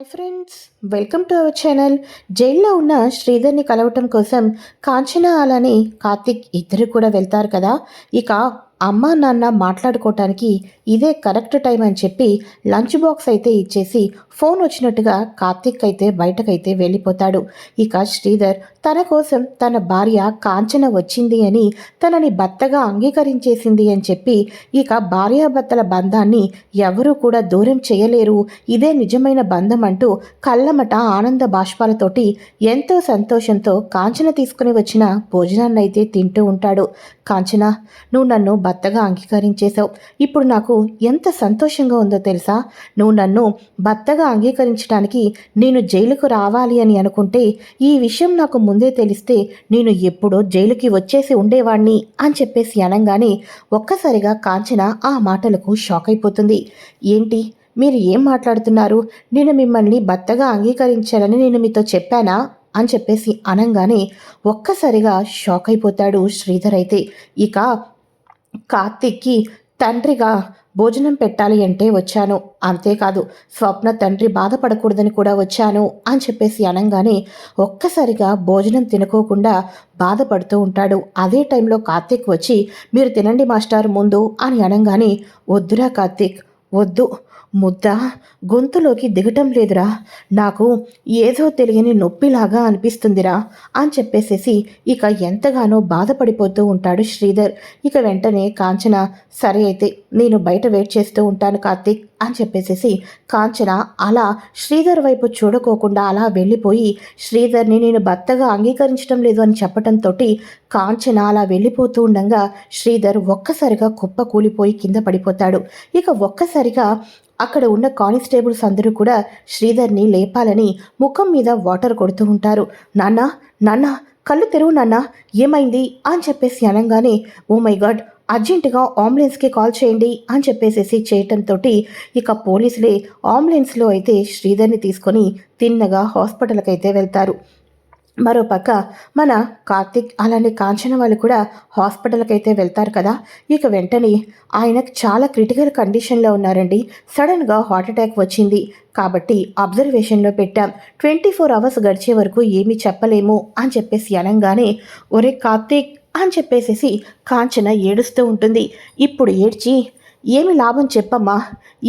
Friends welcome to our channel జైల్లో ఉన్న శ్రీధర్ని కలవటం కోసం కాంచన అలానే కార్తిక్ ఇద్దరు కూడా వెళ్తారు కదా. ఇక అమ్మ నాన్న మాట్లాడుకోవటానికి ఇదే కరెక్ట్ టైం అని చెప్పి లంచ్ బాక్స్ అయితే ఇచ్చేసి ఫోన్ వచ్చినట్టుగా కార్తిక్ అయితే బయటకైతే వెళ్ళిపోతాడు. ఇక శ్రీధర్ తన కోసం తన భార్య కాంచన వచ్చింది అని తనని భర్తగా అంగీకరించేసింది అని చెప్పి ఇక భార్యాభర్తల బంధాన్ని ఎవరూ కూడా దూరం చేయలేరు. ఇదే నిజమైన బంధం అంటూ కళ్ళమట ఆనంద బాష్పాలతోటి ఎంతో సంతోషంతో కాంచన తీసుకుని వచ్చిన భోజనాన్ని అయితే తింటూ ఉంటాడు. కాంచన నువ్వు నన్ను భర్తగా అంగీకరించేశావు. ఇప్పుడు నాకు ఎంత సంతోషంగా ఉందో తెలుసా? నువ్వు నన్ను భర్తగా అంగీకరించడానికి నేను జైలుకు రావాలి అని అనుకుంటే ఈ విషయం నాకు ముందే తెలిస్తే నేను ఎప్పుడో జైలుకి వచ్చేసి ఉండేవాణ్ణి అని చెప్పేసి అనగానే ఒక్కసారిగా కాంచన ఆ మాటలకు షాక్ అయిపోతుంది. ఏంటి? మీరు ఏం మాట్లాడుతున్నారు? నేను మిమ్మల్ని భర్తగా అంగీకరించాలని నేను మీతో చెప్పానా? అని చెప్పేసి అనంగానే ఒక్కసారిగా షాక్ అయిపోతాడు శ్రీధర్ అయితే. ఇక కార్తిక్కి తండ్రిగా భోజనం పెట్టాలి అంటే వచ్చాను. అంతేకాదు స్వప్న తండ్రి బాధపడకూడదని కూడా వచ్చాను అని చెప్పేసి అనగానే ఒక్కసారిగా భోజనం తినుకోకుండా బాధపడుతూ ఉంటాడు. అదే టైంలో కార్తీక్ వచ్చి మీరు తినండి మాస్టర్ ముందు అని అనగానే వద్దురా కార్తిక్ వద్దు. ముద్ద గొంతులోకి దిగటం లేదురా. నాకు ఏదో తెలియని నొప్పిలాగా అనిపిస్తుందిరా అని చెప్పేసేసి ఇక ఎంతగానో బాధపడిపోతూ ఉంటాడు శ్రీధర్. ఇక వెంటనే కాంచన సరే అయితే నేను బయట వెయిట్ చేస్తూ ఉంటాను కార్తీక్ అని చెప్పేసేసి కాంచన అలా శ్రీధర్ వైపు చూడకోకుండా అలా వెళ్ళిపోయి శ్రీధర్ని నేను భర్తగా అంగీకరించడం లేదు అని చెప్పడంతో కాంచన అలా వెళ్ళిపోతూ ఉండగా శ్రీధర్ ఒక్కసారిగా కుప్ప కూలిపోయి కింద పడిపోతాడు. ఇక ఒక్కసారిగా అక్కడ ఉన్న కానిస్టేబుల్స్ అందరూ కూడా శ్రీధర్ని లేపాలని ముఖం మీద వాటర్ కొడుతూ ఉంటారు. నాన్న నాన్న కళ్ళు తెరువు నాన్న ఏమైంది? అని చెప్పేసి అనగానే ఓ మై గాడ్ అర్జెంటుగా అంబులెన్స్కి కాల్ చేయండి అని చెప్పేసేసి చేయటంతో ఇక పోలీసులే అంబులెన్స్లో అయితే శ్రీధర్ని తీసుకొని తిన్నగా హాస్పిటల్కి అయితే వెళ్తారు. మరోపక్క మన కార్తిక్ అలానే కాంచన వాళ్ళు కూడా హాస్పిటల్కి అయితే వెళ్తారు కదా ఇక వెంటనే ఆయనకు చాలా క్రిటికల్ కండిషన్లో ఉన్నారండి. సడన్గా హార్ట్ అటాక్ వచ్చింది. కాబట్టి అబ్జర్వేషన్లో పెట్టాం. ట్వంటీ ఫోర్ అవర్స్ గడిచే వరకు ఏమీ చెప్పలేము అని చెప్పేసి అనగానే ఒరే కార్తీక్ అని చెప్పేసేసి కాంచన ఏడుస్తూ ఉంటుంది. ఇప్పుడు ఏడ్చి ఏమి లాభం చెప్పమ్మా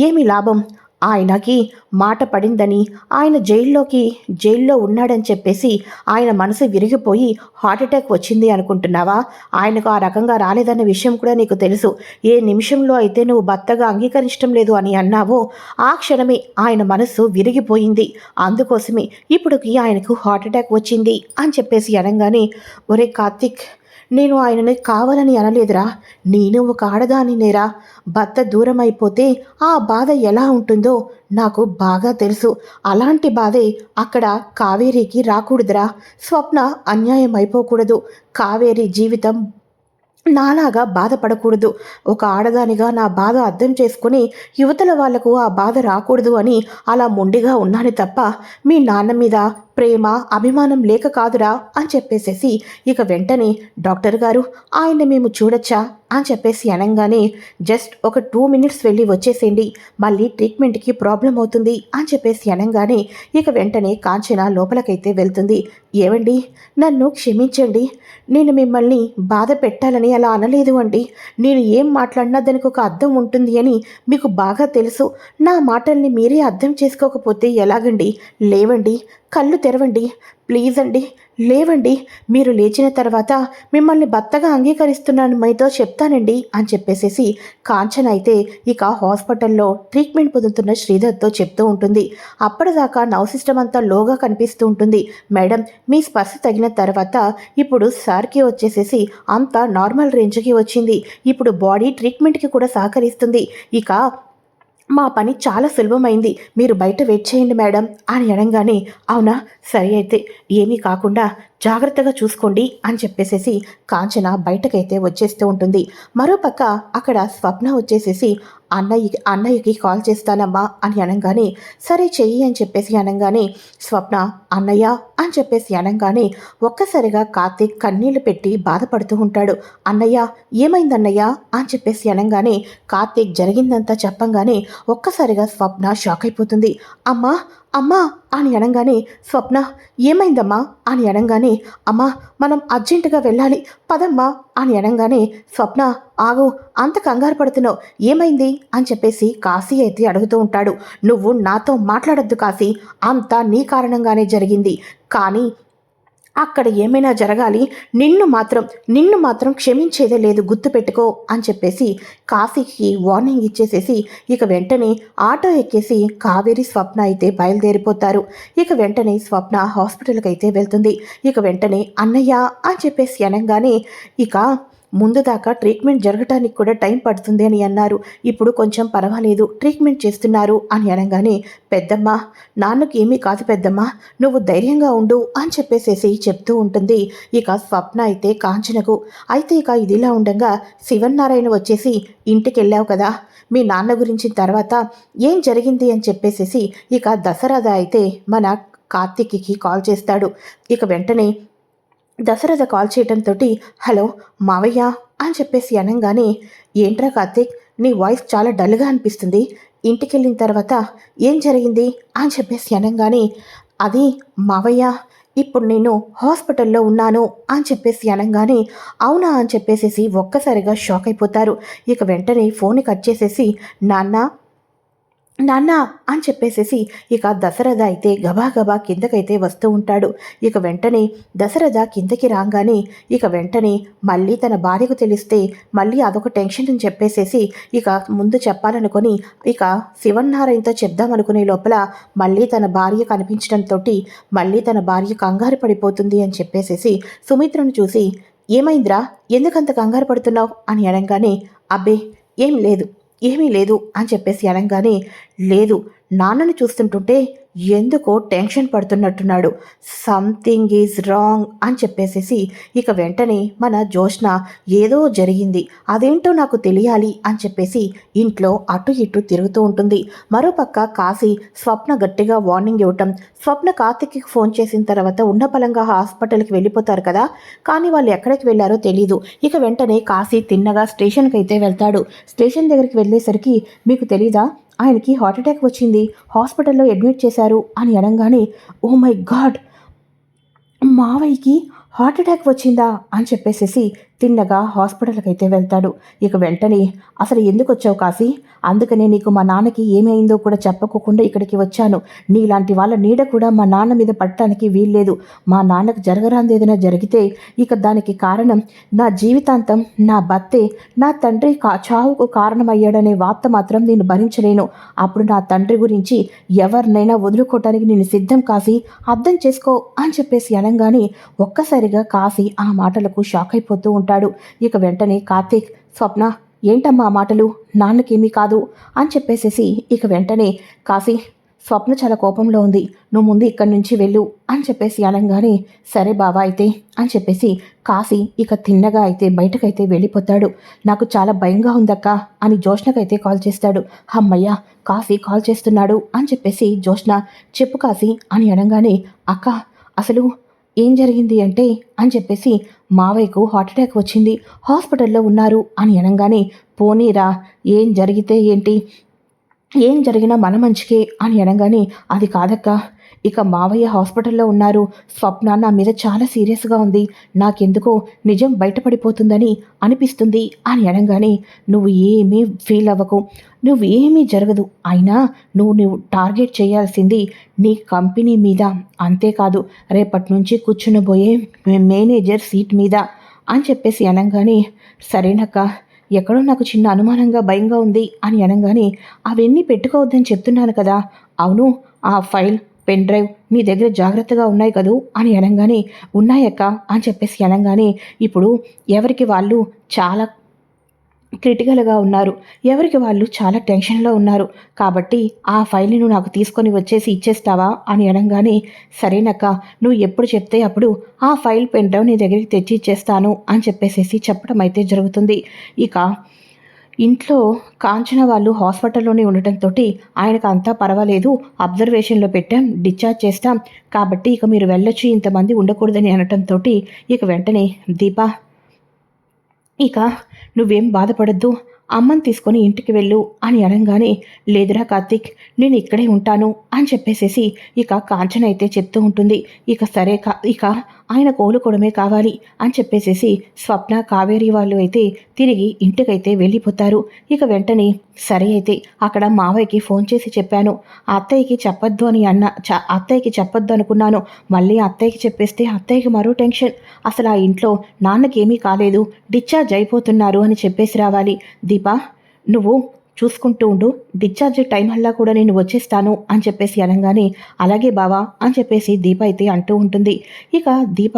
ఏమి లాభం? ఆయనకి మాట పడిందని ఆయన జైల్లోకి జైల్లో ఉన్నాడని చెప్పేసి ఆయన మనసు విరిగిపోయి హార్ట్అటాక్ వచ్చింది అనుకుంటున్నావా? ఆయనకు ఆ రకంగా రాలేదన్న విషయం కూడా నీకు తెలుసు. ఏ నిమిషంలో అయితే నువ్వు భర్తగా అంగీకరించడం లేదు అని అన్నావో ఆ క్షణమే ఆయన మనసు విరిగిపోయింది. అందుకోసమే ఇప్పుడుకి ఆయనకు హార్ట్అటాక్ వచ్చింది అని చెప్పేసి అనగానే ఒరే కార్తిక్ నేను ఆయనని కావాలని అనలేదురా. నేను ఒక ఆడదాని నేరా భర్త దూరం అయిపోతే ఆ బాధ ఎలా ఉంటుందో నాకు బాగా తెలుసు. అలాంటి బాధే అక్కడ కావేరీకి రాకూడదురా. స్వప్న అన్యాయం అయిపోకూడదు కావేరి జీవితం నాలాగా బాధపడకూడదు. ఒక ఆడదానిగా నా బాధ అర్థం చేసుకుని యువతల వాళ్ళకు ఆ బాధ రాకూడదు అని అలా మొండిగా ఉన్నాను తప్ప మీ నాన్న మీద ప్రేమ అభిమానం లేక కాదురా అని చెప్పేసేసి ఇక వెంటనే డాక్టర్ గారు ఆయన మేము చూడొచ్చా? అని చెప్పేసి అనగానే జస్ట్ ఒక టూ మినిట్స్ వెళ్ళి వచ్చేసేయండి మళ్ళీ ట్రీట్మెంట్కి ప్రాబ్లం అవుతుంది అని చెప్పేసి అనగానే ఇక వెంటనే కాంచన లోపలకైతే వెళ్తుంది. ఏమండి నన్ను క్షమించండి. నేను మిమ్మల్ని బాధ పెట్టాలని అలా అనలేదు అండి. నేను ఏం మాట్లాడినా దానికి ఒక అర్థం ఉంటుంది అని మీకు బాగా తెలుసు. నా మాటల్ని మీరే అర్థం చేసుకోకపోతే ఎలాగండి? లేవండి. కళ్ళు తెరవండి ప్లీజ్ అండి లేవండి. మీరు లేచిన తర్వాత మిమ్మల్ని భర్తగా అంగీకరిస్తున్నాను మీతో చెప్తానండి అని చెప్పేసేసి కాంచన అయితే ఇక హాస్పిటల్లో ట్రీట్మెంట్ పొందుతున్న శ్రీధర్తో చెప్తూ ఉంటుంది. అప్పటిదాకా నవ్ సిస్టమ్ అంతా లోగా కనిపిస్తూ ఉంటుంది. మేడం మీ స్పర్శ తగిన తర్వాత ఇప్పుడు సార్కి వచ్చేసేసి అంతా నార్మల్ రేంజ్కి వచ్చింది. ఇప్పుడు బాడీ ట్రీట్మెంట్కి కూడా సహకరిస్తుంది. ఇక మా పని చాలా సులభమైంది. మీరు బయట వెయిట్ చేయండి మేడం అని అనగానే అవునా? సరే అయితే ఏమీ కాకుండా జాగ్రత్తగా చూసుకోండి అని చెప్పేసేసి కాంచన బయటకైతే వచ్చేస్తూ ఉంటుంది. మరోపక్క అక్కడ స్వప్న వచ్చేసేసి అన్నయ్య అన్నయ్యకి కాల్ చేస్తానమ్మా అని అనగానే సరే చెయ్యి అని చెప్పేసి అనగానే స్వప్న అన్నయ్య అని చెప్పేసి అనగానే ఒక్కసారిగా కార్తీక్ కన్నీళ్ళు పెట్టి బాధపడుతూ ఉంటాడు. అన్నయ్య ఏమైందన్నయ్య అని చెప్పేసి అనగానే కార్తీక్ జరిగిందంతా చెప్పంగానే ఒక్కసారిగా స్వప్న షాక్ అయిపోతుంది. అమ్మా అమ్మా అని అనగానే స్వప్న ఏమైందమ్మా? అని అనగానే అమ్మా మనం అర్జెంటుగా వెళ్ళాలి పదమ్మా అని అనగానే స్వప్న ఆగు అంత కంగారు పడుతున్నావు ఏమైంది? అని చెప్పేసి కాశీ అయితే అడుగుతూ ఉంటాడు. నువ్వు నాతో మాట్లాడొద్దు కాశీ అంతా నీ కారణంగానే జరిగింది. కానీ అక్కడ ఏమైనా జరగాలి నిన్ను మాత్రం నిన్ను మాత్రం క్షమించేదే లేదు గుర్తుపెట్టుకో అని చెప్పేసి కాశీకి వార్నింగ్ ఇచ్చేసేసి ఇక వెంటనే ఆటో ఎక్కేసి కావేరి స్వప్న అయితే బయలుదేరిపోతారు. ఇక వెంటనే స్వప్న హాస్పిటల్కి అయితే వెళ్తుంది. ఇక వెంటనే అన్నయ్య అని చెప్పేసి అనగానే ఇక ముందు దాకా ట్రీట్మెంట్ జరగటానికి కూడా టైం పడుతుంది అని అన్నారు. ఇప్పుడు కొంచెం పర్వాలేదు ట్రీట్మెంట్ చేస్తున్నారు అని అనగానే పెద్దమ్మ నాన్నకి ఏమీ కాదు పెద్దమ్మ నువ్వు ధైర్యంగా ఉండు అని చెప్పేసేసి చెప్తూ ఉంటుంది. ఇక స్వప్న అయితే కాంచనకు అయితే ఇక ఇదిలా ఉండగా శివన్నారాయణ వచ్చేసి ఇంటికి వెళ్ళావు కదా మీ నాన్న గురించి తర్వాత ఏం జరిగింది అని చెప్పేసేసి ఇక దసరాదా అయితే మన కార్తిక్కి కాల్ చేస్తాడు. ఇక వెంటనే దశరథ కాల్ చేయడంతో హలో మావయ్య అని చెప్పేసి అనగానే ఏంట్రా కార్తీక్ నీ వాయిస్ చాలా డల్గా అనిపిస్తుంది. ఇంటికి వెళ్ళిన తర్వాత ఏం జరిగింది? అని చెప్పేసి అనగానే అది మావయ్య ఇప్పుడు నేను హాస్పిటల్లో ఉన్నాను అని చెప్పేసి అనగానే అవునా అని చెప్పేసేసి ఒక్కసారిగా షాక్ అయిపోతారు. ఇక వెంటనే ఫోన్ కట్ చేసేసి నాన్న నాన్న అని చెప్పేసేసి ఇక దశరథ అయితే గబాగబా కిందకైతే వస్తూ ఉంటాడు. ఇక వెంటనే దశరథ కిందకి రాగానే ఇక వెంటనే మళ్ళీ తన భార్యకు తెలిస్తే మళ్ళీ అదొక టెన్షన్ అని చెప్పేసేసి ఇక ముందు చెప్పాలనుకొని ఇక శివన్నారాయణతో చెప్దామనుకునే లోపల మళ్ళీ తన భార్య కనిపించడంతో మళ్ళీ తన భార్య కంగారు పడిపోతుంది అని చెప్పేసేసి సుమిత్రను చూసి ఏమైందిరా? ఎందుకంత కంగారు పడుతున్నావు? అని అనగానే అబ్బే ఏం లేదు. ఏమీ లేదు అని చెప్పేసి అనగానే లేదు నాన్నని చూస్తుంటుంటే ఎందుకో టెన్షన్ పడుతున్నట్టున్నాడు. సంథింగ్ ఈజ్ రాంగ్ అని చెప్పేసేసి ఇక వెంటనే మన జోష్న ఏదో జరిగింది. అదేంటో నాకు తెలియాలి అని చెప్పేసి ఇంట్లో అటు ఇటు తిరుగుతూ ఉంటుంది. మరోపక్క కాశీ స్వప్న గట్టిగా వార్నింగ్ ఇవ్వటం స్వప్న కార్తిక్కి ఫోన్ చేసిన తర్వాత ఉన్న పలంగా హాస్పిటల్కి వెళ్ళిపోతారు కదా. కానీ వాళ్ళు ఎక్కడికి వెళ్ళారో తెలీదు. ఇక వెంటనే కాశీ తిన్నగా స్టేషన్కి అయితే వెళ్తాడు. స్టేషన్ దగ్గరికి వెళ్ళేసరికి మీకు తెలీదా? ఆయనకి హార్ట్ అటాక్ వచ్చింది. హాస్పిటల్లో అడ్మిట్ చేశారు అని అనగానే ఓ మై గాడ్ మావయ్యకి హార్ట్ అటాక్ వచ్చిందా? అని చెప్పేసేసి తిన్నగా హాస్పిటల్కి అయితే వెళ్తాడు. ఇక వెంటనే అసలు ఎందుకు వచ్చావు కాశీ? అందుకనే నీకు మా నాన్నకి ఏమైందో కూడా చెప్పకోకుండా ఇక్కడికి వచ్చాను. నీలాంటి వాళ్ళ నీడ కూడా మా నాన్న మీద పట్టడానికి వీల్లేదు. మా నాన్నకు జరగరాంది ఏదైనా జరిగితే ఇక దానికి కారణం నా జీవితాంతం నా భర్తే నా తండ్రి కా చావుకు కారణమయ్యాడనే వార్త మాత్రం నేను భరించలేను. అప్పుడు నా తండ్రి గురించి ఎవరినైనా వదులుకోవటానికి నేను సిద్ధం కాసి అర్థం చేసుకో అని చెప్పేసి అనగానే ఒక్కసారిగా కాసి ఆ మాటలకు షాక్ అయిపోతూ ఉంటాడు ఇక వెంటనే కార్తీక్ స్వప్న ఏంటమ్మా మాటలు? నాన్నకేమీ కాదు అని చెప్పేసేసి ఇక వెంటనే కాశీ స్వప్న చాలా కోపంలో ఉంది. నువ్వు ముందు ఇక్కడి నుంచి వెళ్ళు అని చెప్పేసి అనగానే సరే బావా అయితే అని చెప్పేసి కాశీ ఇక తిన్నగా అయితే బయటకైతే వెళ్ళిపోతాడు. నాకు చాలా భయంగా ఉందక్క అని జోష్నకైతే కాల్ చేస్తాడు. అమ్మయ్య కాశీ కాల్ చేస్తున్నాడు అని చెప్పేసి జోష్న చెప్పు కాశీ అని అనగానే అక్క అసలు ఏం జరిగింది అంటే అని చెప్పేసి మావయ్యకు హార్ట్ అటాక్ వచ్చింది. హాస్పిటల్లో ఉన్నారు అని అనగానే పోనీరా ఏం జరిగితే ఏంటి? ఏం జరిగినా మన మంచికే అని అనగానే అది కాదక్క ఇక మావయ్య హాస్పిటల్లో ఉన్నారు. స్వప్న నా మీద చాలా సీరియస్గా ఉంది. నాకెందుకో నిజం బయటపడిపోతుందని అనిపిస్తుంది అని అనగానే నువ్వు ఏమీ ఫీల్ అవ్వకు. నువ్వు ఏమీ జరగదు. అయినా నువ్వు నువ్వు టార్గెట్ చేయాల్సింది నీ కంపెనీ మీద. అంతేకాదు రేపటి నుంచి కూర్చునబోయే మేనేజర్ సీట్ మీద. అని చెప్పేసి అనగానే సరేనక్క ఎక్కడో నాకు చిన్న అనుమానంగా భయంగా ఉంది అని అనగానే అవన్నీ పెట్టుకోవద్దని చెప్తున్నాను కదా. అవును ఆ ఫైల్ పెన్ డ్రైవ్ మీ దగ్గర జాగ్రత్తగా ఉన్నాయి కదూ? అని అనగానే ఉన్నాయక్క అని చెప్పేసి అనగానే ఇప్పుడు ఎవరికి వాళ్ళు చాలా క్రిటికల్గా ఉన్నారు. ఎవరికి వాళ్ళు చాలా టెన్షన్లో ఉన్నారు. కాబట్టి ఆ ఫైల్ని నువ్వు నాకు తీసుకొని వచ్చేసి ఇచ్చేస్తావా? అని అనగానే సరేనక్క నువ్వు ఎప్పుడు చెప్తే అప్పుడు ఆ ఫైల్ పెన్ డ్రైవ్ నీ దగ్గరికి తెచ్చి ఇచ్చేస్తాను అని చెప్పేసేసి చెప్పడం అయితే జరుగుతుంది. ఇక ఇంట్లో కాంచన వాళ్ళు హాస్పిటల్లోనే ఉండటంతో ఆయనకు అంతా పర్వాలేదు. అబ్జర్వేషన్లో పెట్టాం డిశ్చార్జ్ చేస్తాం. కాబట్టి ఇక మీరు వెళ్ళొచ్చు ఇంతమంది ఉండకూడదని అనటంతో ఇక వెంటనే దీపా ఇక నువ్వేం బాధపడద్దు. అమ్మని తీసుకొని ఇంటికి వెళ్ళు అని అనగానే లేదురా కార్తిక్ నేను ఇక్కడే ఉంటాను అని చెప్పేసేసి ఇక కాంచన అయితే చెప్తూ ఉంటుంది. ఇక సరే కా ఇక ఆయన కోలుకోవడమే కావాలి అని చెప్పేసేసి స్వప్న కావేరి వాళ్ళు అయితే తిరిగి ఇంటికైతే వెళ్ళిపోతారు. ఇక వెంటనే సరే అయితే అక్కడ మావయ్యకి ఫోన్ చేసి చెప్పాను. అత్తయ్యకి చెప్పొద్దు అని అన్న అత్తయ్యకి చెప్పొద్దు అనుకున్నాను. మళ్ళీ అత్తయ్యకి చెప్పేస్తే అత్తయ్యకి మరో టెన్షన్. అసలు ఆ ఇంట్లో నాన్నకేమీ కాలేదు. డిశ్చార్జ్ అయిపోతున్నారు అని చెప్పేసి రావాలి. దీపా నువ్వు చూసుకుంటూ ఉండు. డిశ్చార్జ్ టైం అల్లా కూడా నేను వచ్చేస్తాను అని చెప్పేసి అనగానే అలాగే బావా అని చెప్పేసి దీప అయితే అంటూ ఉంటుంది. ఇక దీప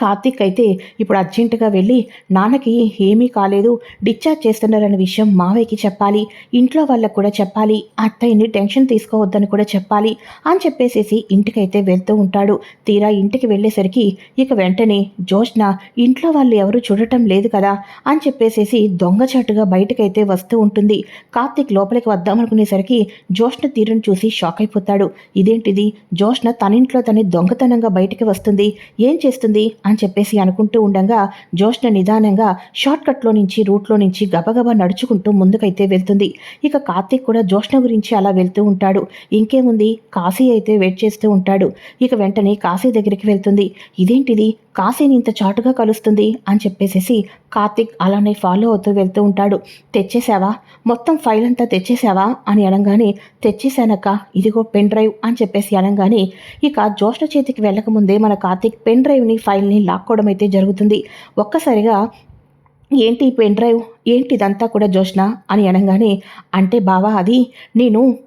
కార్తీక్ అయితే ఇప్పుడు అర్జెంటుగా వెళ్ళి నాన్నకి ఏమీ కాలేదు డిశ్చార్జ్ చేస్తున్నారన్న విషయం మావయ్యకి చెప్పాలి ఇంట్లో వాళ్ళకు కూడా చెప్పాలి అత్తయ్యని టెన్షన్ తీసుకోవద్దని కూడా చెప్పాలి అని చెప్పేసేసి ఇంటికైతే వెళ్తూ ఉంటాడు. తీరా ఇంటికి వెళ్ళేసరికి ఇక వెంటనే జోష్న ఇంట్లో వాళ్ళు ఎవరు చూడటం లేదు కదా అని చెప్పేసేసి దొంగచాటుగా బయటకైతే వస్తూ ఉంటుంది. కార్తీక్ లోపలికి వద్దామనుకునేసరికి జోష్న తీరును చూసి షాక్ అయిపోతాడు. ఇదేంటిది? జోష్న తన ఇంట్లో తనే దొంగతనంగా బయటికి వస్తుంది. ఏం చేస్తుంది? అని చెప్పేసి అనుకుంటూ ఉండగా జోష్న నిదానంగా షార్ట్కట్లో నుంచి రూట్లో నుంచి గబగబా నడుచుకుంటూ ముందుకైతే వెళ్తుంది. ఇక కార్తీక్ కూడా జోష్న గురించి అలా వెళ్తూ ఉంటాడు. ఇంకేముంది? కాశీ అయితే వెయిట్ చేస్తూ ఉంటాడు. ఇక వెంటనే కాశీ దగ్గరికి వెళ్తుంది. ఇదేంటిది? కాశీని ఇంత చాటుగా కలుస్తుంది అని చెప్పేసేసి కార్తిక్ అలానే ఫాలో అవుతూ వెళ్తూ ఉంటాడు. తెచ్చేసావా? మొత్తం ఫైల్ అంతా తెచ్చేసావా? అని అనగానే తెచ్చేసానక్క ఇదిగో పెన్ డ్రైవ్ అని చెప్పేసి అనగానే ఇక జోష్ణ చేతికి వెళ్ళకముందే మన కార్తిక్ పెన్ డ్రైవ్ని ఫైల్ని లాక్కోవడం అయితే జరుగుతుంది. ఒక్కసారిగా ఏంటి పెన్ డ్రైవ్ ఏంటి ఇదంతా కూడా జ్యోష్ణ? అని అనగానే అంటే బావా అది నేను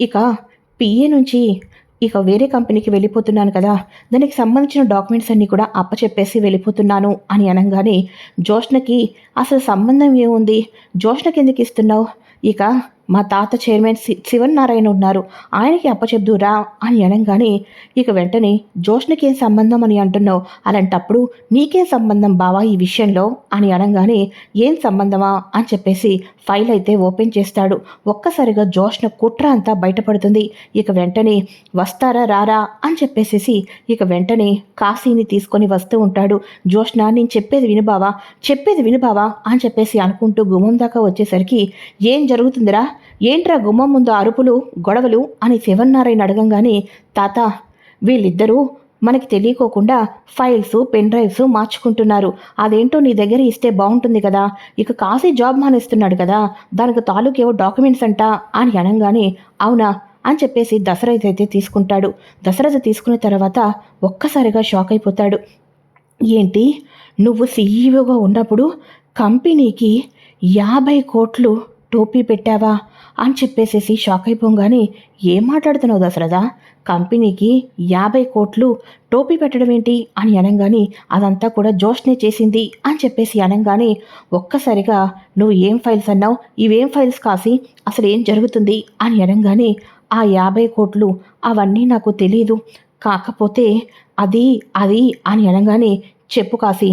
ఇక పిఏ నుంచి ఇక వేరే కంపెనీకి వెళ్ళిపోతున్నాను కదా. దానికి సంబంధించిన డాక్యుమెంట్స్ అన్నీ కూడా అప్పచెప్పేసి వెళ్ళిపోతున్నాను అని అనగానే జోష్నకి అసలు సంబంధం ఏముంది? జోష్నకి ఎందుకు ఇస్తున్నావు? ఇక మా తాత చైర్మన్ సి శివన్నారాయణ ఉన్నారు. ఆయనకి అప్పచెప్దురా అని అనగానే ఇక వెంటనే జోష్నకేం సంబంధం అని అంటున్నావు? అలాంటప్పుడు నీకేం సంబంధం బావా ఈ విషయంలో? అని అనగానే ఏం సంబంధమా? అని చెప్పేసి ఫైల్ అయితే ఓపెన్ చేస్తాడు. ఒక్కసారిగా జోష్న కుట్ర అంతా బయటపడుతుంది. ఇక వెంటనే వస్తారా రారా? అని చెప్పేసేసి ఇక వెంటనే కాశీని తీసుకొని వస్తూ ఉంటాడు. జోష్న నేను చెప్పేది విను బావా చెప్పేది వినుబావా అని చెప్పేసి అనుకుంటూ గుమ్మం దాకా వచ్చేసరికి ఏం జరుగుతుందిరా? ఏంట్రా గుమ్మం ముందు అరుపులు గొడవలు అని శివన్నారాయణ అడగంగానే తాత వీళ్ళిద్దరూ మనకి తెలియకోకుండా ఫైల్స్ పెన్ డ్రైవ్స్ మార్చుకుంటున్నారు. అదేంటో నీ దగ్గర ఇస్తే బాగుంటుంది కదా. ఇక కాశీ జాబ్ మానేస్తున్నాడు కదా. దానికి తాలూకేవో డాక్యుమెంట్స్ అంట అని అనగానే అవునా అని చెప్పేసి దశరథ్ అయితే తీసుకుంటాడు. దశరథ తీసుకున్న తర్వాత ఒక్కసారిగా షాక్ అయిపోతాడు. ఏంటి? నువ్వు సీఈఓగా ఉన్నప్పుడు కంపెనీకి యాభై కోట్లు టోపీ పెట్టావా? అని చెప్పేసేసి షాక్ అయిపోగానే ఏం మాట్లాడుతున్నావు దశరథ? కంపెనీకి యాభై కోట్లు టోపీ పెట్టడం ఏంటి అని అనగానే అదంతా కూడా జోష్నే చేసింది అని చెప్పేసి అనగానే ఒక్కసారిగా నువ్వు ఏం ఫైల్స్ అన్నావు? ఇవేం ఫైల్స్ కాసి అసలు ఏం జరుగుతుంది అని అనగానే ఆ యాభై కోట్లు అవన్నీ నాకు తెలియదు కాకపోతే అది అది అని అనగానే చెప్పు కాసి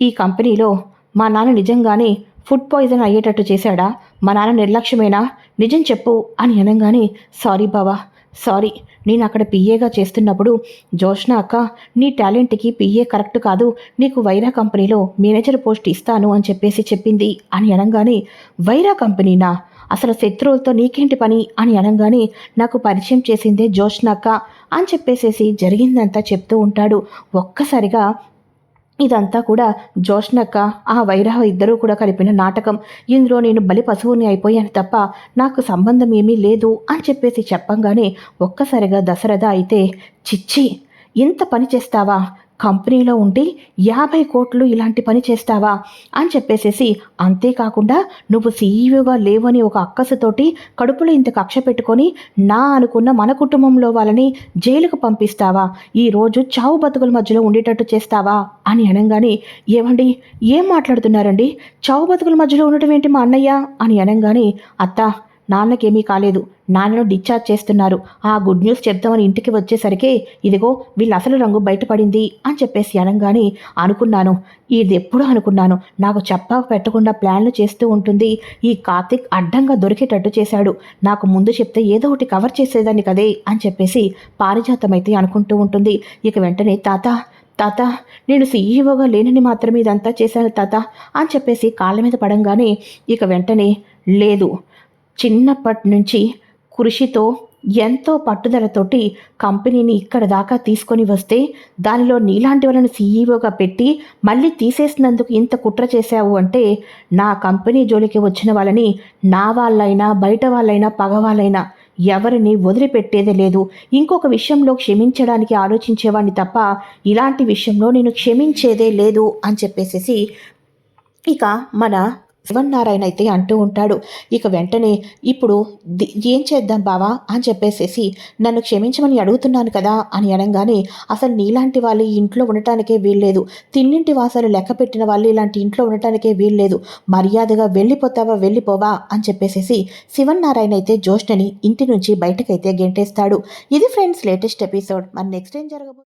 ఈ కంపెనీలో మా నాన్న నిజంగానే ఫుడ్ పాయిజన్ అయ్యేటట్టు చేశాడా? మా నాన్న నిర్లక్ష్యమేనా? నిజం చెప్పు అని అనగానే సారీ బావా సారీ. నేను అక్కడ పిఏగా చేస్తున్నప్పుడు జోష్న అక్క నీ టాలెంట్కి పిఏ కరెక్ట్ కాదు. నీకు వైరా కంపెనీలో మేనేజర్ పోస్ట్ ఇస్తాను అని చెప్పేసి చెప్పింది అని అనగానే వైరా కంపెనీనా? అసలు శత్రువులతో నీకేంటి పని? అని అనగానే నాకు పరిచయం చేసిందే జోష్న అక్క అని చెప్పేసేసి జరిగిందంతా చెప్తూ ఉంటాడు. ఒక్కసారిగా ఇదంతా కూడా జోష్నక్క ఆ వైరాహ ఇద్దరూ కూడా కలిపిన నాటకం. ఇందులో నేను బలి పశువుని అయిపోయాను తప్ప నాకు సంబంధం ఏమీ లేదు అని చెప్పేసి చెప్పంగానే ఒక్కసారిగా దశరథ అయితే చిచ్చి ఇంత పని చేస్తావా? కంపెనీలో ఉండి యాభై కోట్లు ఇలాంటి పని చేస్తావా అని చెప్పేసేసి అంతేకాకుండా నువ్వు సీఈఓగా లేవని ఒక అక్కసుతోటి కడుపులో ఇంత కక్ష పెట్టుకొని నా అనుకున్న మన కుటుంబంలో వాళ్ళని జైలుకు పంపిస్తావా? ఈరోజు చావు బతుకుల మధ్యలో ఉండేటట్టు చేస్తావా? అని అనగానే ఏమండి ఏం మాట్లాడుతున్నారండి? చావు బతుకుల మధ్యలో ఉండటం ఏంటి మా అన్నయ్య? అని అనగానే అత్త నాన్నకేమీ కాలేదు. నాన్నను డిశ్చార్జ్ చేస్తున్నారు. ఆ గుడ్ న్యూస్ చెప్దామని ఇంటికి వచ్చేసరికి ఇదిగో వీళ్ళ అసలు రంగు బయటపడింది అని చెప్పేసి అనగానే అనుకున్నాను. ఇది ఎప్పుడూ అనుకున్నాను? నాకు చెప్పా పెట్టకుండా ప్లాన్లు చేస్తూ ఉంటుంది. ఈ కార్తిక్ అడ్డంగా దొరికేటట్టు చేశాడు. నాకు ముందు చెప్తే ఏదో ఒకటి కవర్ చేసేదాన్ని కదే అని చెప్పేసి పారిజాతం అయితే అనుకుంటూ ఉంటుంది. ఇక వెంటనే తాత తాత నేను సీఈఓగా లేనని మాత్రమే ఇదంతా చేశాను తాత అని చెప్పేసి కాళ్ళ మీద పడంగానే ఇక వెంటనే లేదు. చిన్నప్పటి నుంచి కృషితో ఎంతో పట్టుదలతోటి కంపెనీని ఇక్కడ దాకా తీసుకొని వస్తే దానిలో నీలాంటి వాళ్ళని సీఈఓగా పెట్టి మళ్ళీ తీసేసినందుకు ఇంత కుట్ర చేశావు అంటే నా కంపెనీ జోలికి వచ్చిన వాళ్ళని నా వాళ్ళైనా బయట వాళ్ళైనా పగ వాళ్ళైనా ఎవరిని వదిలిపెట్టేదే లేదు. ఇంకొక విషయంలో క్షమించడానికి ఆలోచించేవాడిని తప్ప ఇలాంటి విషయంలో నేను క్షమించేదే లేదు అని చెప్పేసేసి ఇక మన శివన్నారాయణ అయితే అంటూ ఉంటాడు ఇక వెంటనే ఇప్పుడు ఏం చేద్దాం బావా? అని చెప్పేసేసి నన్ను క్షమించమని అడుగుతున్నాను కదా అని అనగానే అసలు నీలాంటి వాళ్ళు ఈ ఇంట్లో ఉండటానికే వీల్లేదు. తిన్నింటి వాసాలు లెక్క పెట్టిన వాళ్ళు ఇలాంటి ఇంట్లో ఉండటానికే వీల్లేదు. మర్యాదగా వెళ్ళిపోతావా వెళ్ళిపోవా? అని చెప్పేసేసి శివన్నారాయణ అయితే జోష్నని ఇంటి నుంచి బయటకైతే గెంటేస్తాడు. ఇది ఫ్రెండ్స్ లేటెస్ట్ ఎపిసోడ్. మరి నెక్స్ట్ ఏం జరగబో?